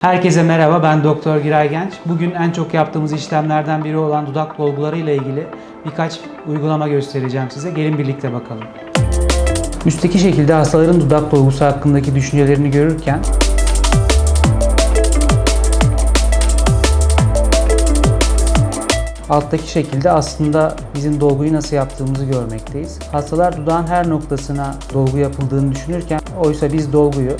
Herkese merhaba, ben Doktor Giray Genç. Bugün en çok yaptığımız işlemlerden biri olan dudak dolguları ile ilgili birkaç uygulama göstereceğim size. Gelin birlikte bakalım. Üstteki şekilde hastaların dudak dolgusu hakkındaki düşüncelerini görürken Alttaki şekilde aslında bizim dolguyu nasıl yaptığımızı görmekteyiz. Hastalar dudağın her noktasına dolgu yapıldığını düşünürken oysa biz dolguyu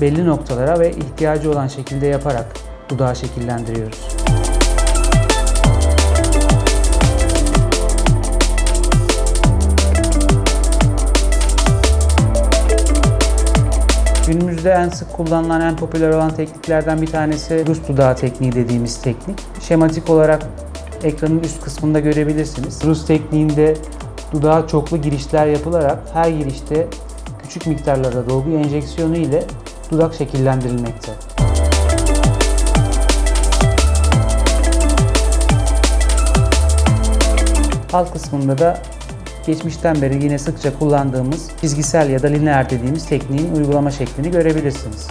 belli noktalara ve ihtiyacı olan şekilde yaparak dudağı şekillendiriyoruz. Günümüzde en sık kullanılan, en popüler olan tekniklerden bir tanesi Rus dudağı tekniği dediğimiz teknik. Şematik olarak ekranın üst kısmında görebilirsiniz. Rus tekniğinde dudağa çoklu girişler yapılarak her girişte küçük miktarlarda dolgu enjeksiyonu ile dudak şekillendirilmekte. Alt kısmında da geçmişten beri yine sıkça kullandığımız çizgisel ya da lineer dediğimiz tekniğin uygulama şeklini görebilirsiniz.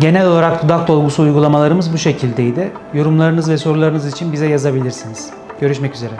Genel olarak dudak dolgusu uygulamalarımız bu şekildeydi. Yorumlarınız ve sorularınız için bize yazabilirsiniz. Görüşmek üzere.